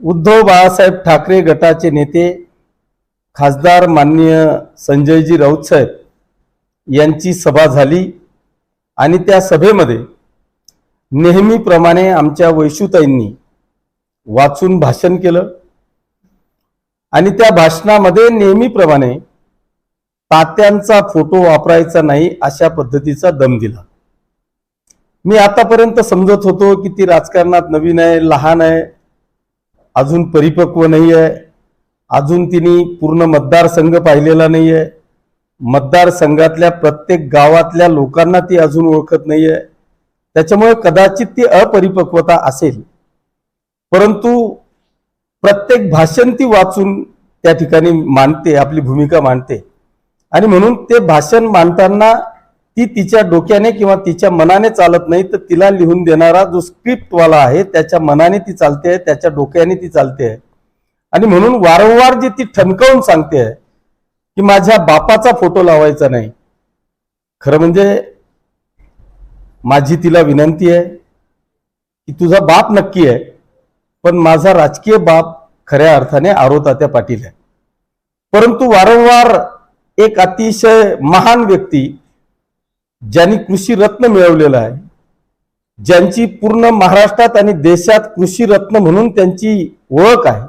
उद्धव बाळासाहेब ठाकरे गटाचे नेते खासदार माननीय संजयजी राऊत साहेब यांची सभा झाली आणि त्या सभेमध्ये नेहमीप्रमाणे आमच्या वैशुताईंनी वाचून भाषण केलं आणि त्या भाषणामध्ये नेहमीप्रमाणे तात्यांचा फोटो वापरायचा नाही अशा पद्धतीचा दम दिला. मी आतापर्यंत समजत होतो की ती राजकारणात नवीन आहे लहान आहे अजून परिपक्व नाही आहे अजून तिने पूर्ण मतदारसंघ पाहिलेला नाही आहे मतदारसंघातल्या प्रत्येक गावातल्या लोकांना ती अजून ओळखत नाही आहे त्याच्यामुळे कदाचित ती अपरिपक्वता असेल. परंतु प्रत्येक भाषण ती वाचून त्या ठिकाणी मांडते आपली भूमिका मांडते. आणि म्हणून ते भाषण मांडताना ती तिच्या डोक्याने किंवा तिच्या मनाने चालत नाही तर तिला लिहून देणारा जो स्क्रिप्टवाला आहे त्याच्या मनाने ती चालते आहे त्याच्या डोक्याने ती चालते. आहे आणि म्हणून वारंवार जी ती ठणकावून सांगते आहे की माझ्या बापाचा फोटो लावायचा नाही. खरं म्हणजे माझी तिला विनंती आहे की तुझा बाप नक्की आहे पण माझा राजकीय बाप खऱ्या अर्थाने आरोतात्या पाटील आहे. परंतु वारंवार एक अतिशय महान व्यक्ती ज्यांनी कृषी रत्न मिळवलेलं आहे ज्यांची पूर्ण महाराष्ट्रात आणि देशात कृषी रत्न म्हणून त्यांची ओळख आहे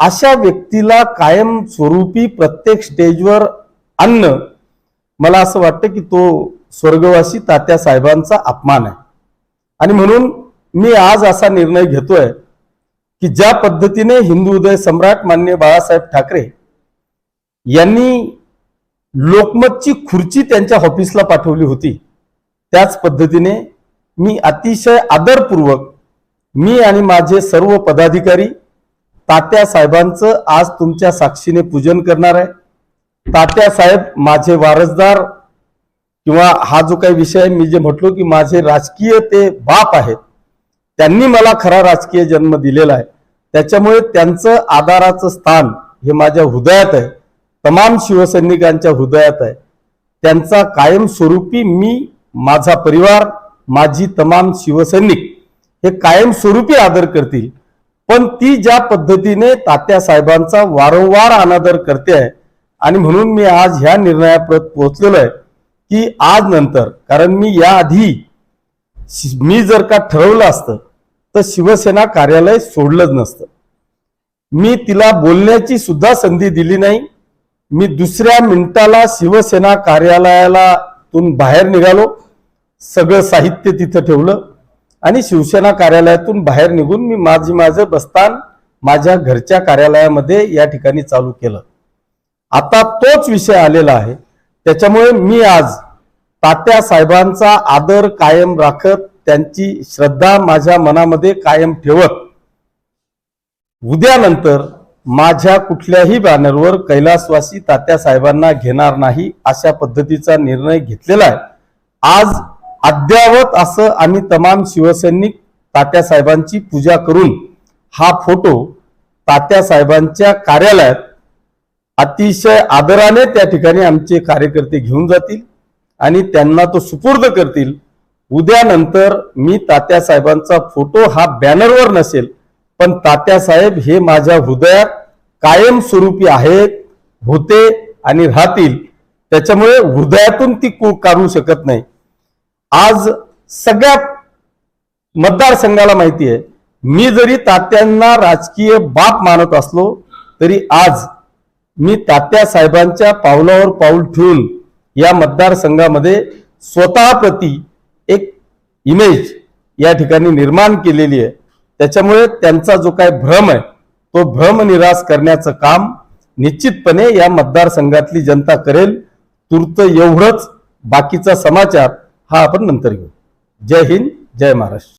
अशा व्यक्तीला कायम स्वरूपी प्रत्येक स्टेजवर आणणं मला असं वाटतं की तो स्वर्गवासी तात्या साहेबांचा अपमान आहे. आणि म्हणून मी आज असा निर्णय घेतोय की ज्या पद्धतीने हिंदू उदय सम्राट मान्य बाळासाहेब ठाकरे यांनी लोकमतची खुर्ची त्यांच्या ऑफिसला पाठवली होती. त्याच पद्धतीने मी अतिशय आदरपूर्वक मी आणि माझे सर्व पदाधिकारी तात्या साहेबांचं आज तुमच्या साक्षीने पूजन करणार आहे. तात्या साहेब माझे वारसदार किंवा हा जो काही विषय आहे, मी जे म्हटलो की माझे राजकीय ते बाप आहेत. त्यांनी मला खरा राजकीय जन्म दिलेला आहे. त्याच्यामुळे त्यांचं आदाराचं स्थान हे माझ्या हृदयात आहे. तमाम शिवसैनिकांच्या हृदयात आहे. त्यांचा कायमस्वरूपी मी माझा परिवार माझी तमाम शिवसैनिक हे कायमस्वरूपी आदर करतील. पण ती ज्या पद्धतीने तात्या साहेबांचा वारंवार अनादर करते आहे आणि म्हणून मी आज ह्या निर्णयाप्रत पोहोचलेलो आहे की आज नंतर कारण मी याआधी मी जर का ठरवलं असतं तर शिवसेना कार्यालय सोडलंच नसतं. मी तिला बोलण्याची सुद्धा संधी दिली नाही मी दुसऱ्या मिनिटाला शिवसेना कार्यालयाला तून बाहेर निघालो. सगळं साहित्य तिथं ठेवलं आणि शिवसेना कार्यालयातून बाहेर निघून मी माझी माझं बस्तान माझ्या घरच्या कार्यालयामध्ये या ठिकाणी चालू केलं. आता तोच विषय आलेला आहे. त्याच्यामुळे मी आज तात्या साहेबांचा आदर कायम राखत त्यांची श्रद्धा माझ्या मनामध्ये कायम ठेवत उद्यानंतर माझ्या कुठल्याही बॅनरवर कैलासवासी तात्या साहेबांना घेणार नाही अशा पद्धतीचा निर्णय घेतलेला आहे. आज अद्यावत असं आम्ही तमाम शिवसैनिक तात्या साहेबांची पूजा करून हा फोटो तात्या साहेबांच्या कार्यालयात अतिशय आदराने त्या ठिकाणी आमचे कार्यकर्ते घेऊन जातील आणि त्यांना तो सुपूर्द करतील. उद्यानंतर मी तात्या साहेबांचा फोटो हा बॅनरवर नसेल पण तात्या साहेब हे माझ्या हृदयात कायमस्वरूपी आहेत होते आणि राहतील. त्याच्यामुळे हृदयातून ती कू- काढू शकत नाही. आज सगळ्या मतदारसंघाला माहिती आहे मी जरी तात्यांना राजकीय बाप मानत असलो तरी आज मी तात्या साहेबांच्या पावलावर पाऊल ठेवून या मतदारसंघामध्ये स्वतःप्रती एक इमेज या ठिकाणी निर्माण केलेली आहे. त्याच्यामुळे त्यांचा जो काय भ्रम आहे तो भ्रम निराश करण्याचं काम निश्चितपणे या मतदारसंघातली जनता करेल. तूर्त एवढंच बाकीचा समाचार हा आपण नंतर घेऊ. जय हिंद जय महाराष्ट्र.